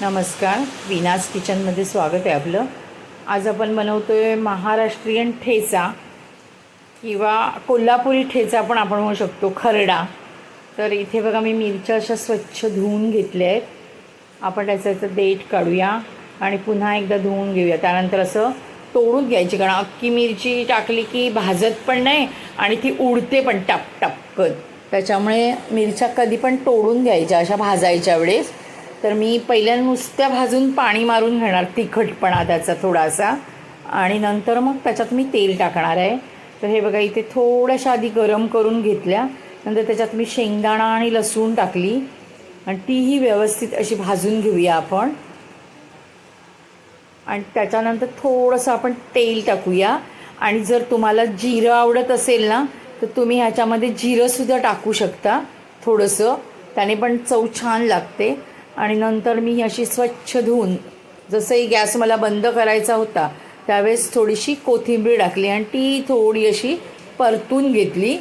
नमस्कार. विनास किचनमध्ये स्वागत आहे आपलं. आज आपण बनवतो आहे महाराष्ट्रीयन ठेचा किंवा कोल्हापुरी ठेचा पण आपण म्हणू शकतो खरडा. तर इथे बघा मी मिरच्या अशा स्वच्छ धुवून घेतल्या आहेत. आपण त्याचं देठ काढूया आणि पुन्हा एकदा धुवून घेऊया. त्यानंतर असं तोडून घ्यायची कारण अख्खी मिरची टाकली की भाजत पण नाही आणि ती उडते पण टप टपकत त्याच्यामुळे मिरच्या कधी पण तोडून घ्यायच्या अशा भाजायच्या वेळेस. तर मी पहिल्या नुसत्या भाजून पाणी मारून घेणार तिखटपणा त्याचा थोडासा. आणि नंतर मग त्याच्यात मी तेल टाकणार आहे. तर हे बघा इथे थोड्याशा आधी गरम करून घेतल्या. नंतर त्याच्यात मी शेंगदाणा आणि लसूण टाकली. आणि तीही व्यवस्थित अशी भाजून घेऊया आपण. आणि त्याच्यानंतर थोडंसं आपण तेल टाकूया. आणि जर तुम्हाला जिरं आवडत असेल ना तर तुम्ही ह्याच्यामध्ये जिरंसुद्धा टाकू शकता थोडंसं. त्याने पण चव छान लागते. आणि नंतर मी अशी स्वच्छ धुवून जसंही गॅस मला बंद करायचा होता त्यावेळेस थोडीशी कोथिंबीर टाकली आणि ती थोडी अशी परतून घेतली.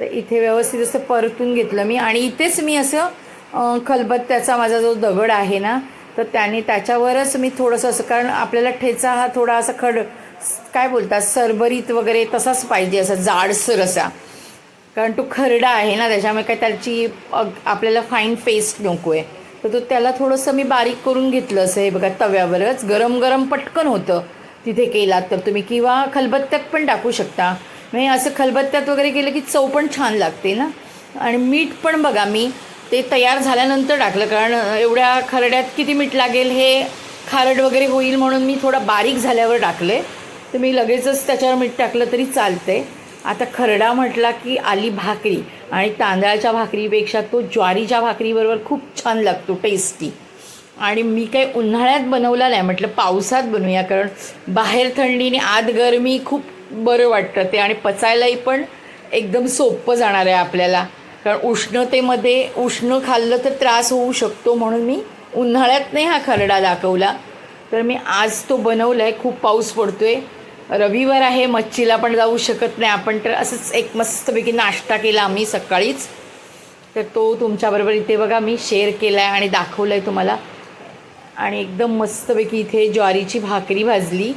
तर इथे व्यवस्थित असं परतून घेतलं मी. आणि इथेच मी असं खलबत्त्याचा माझा जो दगड आहे ना तर त्याने त्याच्यावरच मी थोडंसं असं कारण आपल्याला ठेचा हा थोडा असा खड काय बोलतात सरभरीत वगैरे तसाच पाहिजे असा जाडसर असा. कारण तो खरडा आहे ना त्याच्यामुळे काय त्याची अग- आपल्याला फाईन पेस्ट नको आहे तर तो त्याला थोडंसं मी बारीक करून घेतलं असं हे बघा तव्यावरच. गरम गरम पटकन होतं. तिथे केलात तर तुम्ही किंवा खलबत्त्यात पण टाकू शकता. म्हणजे असं खलबत्त्यात वगैरे केलं की चव पण छान लागते ना? आणि मीठ पण बघा मी ते तयार झाल्यानंतर टाकलं. कारण एवढ्या खरड्यात किती मीठ लागेल हे खारड वगैरे होईल म्हणून मी थोडा बारीक झाल्यावर टाकले. तर मी लगेचच त्याच्यावर मीठ टाकलं तरी चालते आता खरडा म्हटला की आली भाकरी आणि तांदळाच्या भाकरीपेक्षा तो ज्वारीच्या भाकरीबरोबर खूप छान लागतो टेस्टी आणि मी काही उन्हाळ्यात बनवला नाही म्हटलं पावसात बनवूया कारण बाहेर थंडीने आत गरमी खूप बरं वाटतं ते आणि पचायलाही पण एकदम सोपं जाणार आहे आपल्याला. कारण उष्णतेमध्ये उष्ण खाल्लं तर त्रास होऊ शकतो म्हणून मी उन्हाळ्यात नाही हा खरडा दाखवला. तर मी आज तो बनवला आहे खूप पाऊस पडतो आहे रविवार आहे मच्छीला पण जाऊ शकत नाही आपण. तर असंच एक मस्तपैकी नाश्ता केला आम्ही सकाळीच. तर तो तुमच्याबरोबर इथे बघा मी शेअर केला आहे आणि दाखवलं आहे तुम्हाला. आणि एकदम मस्तपैकी इथे ज्वारीची भाकरी भाजली.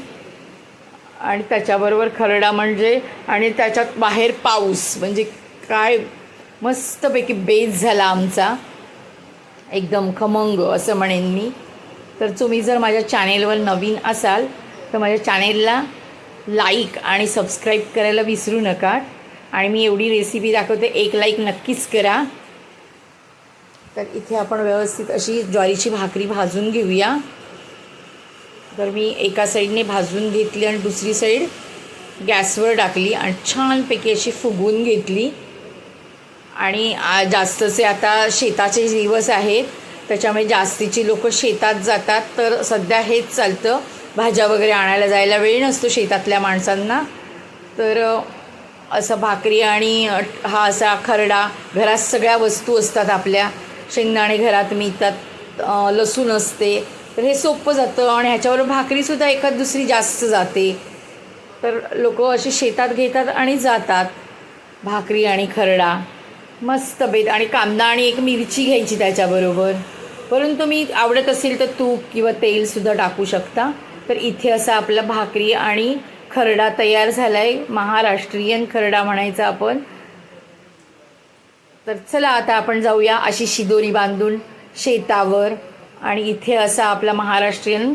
आणि त्याच्याबरोबर खरडा म्हणजे आणि त्याच्यात बाहेर पाऊस. म्हणजे काय मस्तपैकी बेस झाला आमचा. एकदम खमंग असं म्हणेन मी. तर तुम्ही जर माझ्या चॅनेलवर नवीन असाल तर माझ्या चॅनेलला लाईक आणि सबस्क्राईब करायला विसरू नका. आणि मी एवढी रेसिपी दाखवते एक लाईक नक्कीच करा. तर इथे आपण व्यवस्थित अशी ज्वारीची भाकरी भाजून घेऊया. तर मी एका साईडने भाजून घेतली आणि दुसरी साईड गॅसवर टाकली आणि छानपैकी अशी फुगवून घेतली. आणि जास्तचे आता शेताचे दिवस आहेत त्याच्यामुळे जास्तीची लोक शेतात जातात तर सध्या हेच चालतं. भाज्या वगैरे आणायला जायला वेळ नसतो शेतातल्या माणसांना. तर असं भाकरी आणि हा असा खरडा घरात सगळ्या वस्तू असतात आपल्या. शेंगदाणे घरात मिळतात लसूण असते. तर हे सोपं जातं आणि ह्याच्यावर भाकरीसुद्धा एखाद दुसरी जास्त जाते. तर लोक असे शेतात घेतात आणि जातात. भाकरी आणि खरडा. मस्त बेत आणि कांदा आणि एक मिरची घ्यायची त्याच्याबरोबर. परंतु मी आवडत असेल तर तूप किंवा तेलसुद्धा टाकू शकता. तर इथे असा आपला भाकरी आणि खरडा तयार झाला आहे महाराष्ट्रीयन खरडा म्हणायचा आपण. तर चला आता आपण जाऊया अशी शिदोरी बांधून शेतावर. आणि इथे असा आपला महाराष्ट्रीयन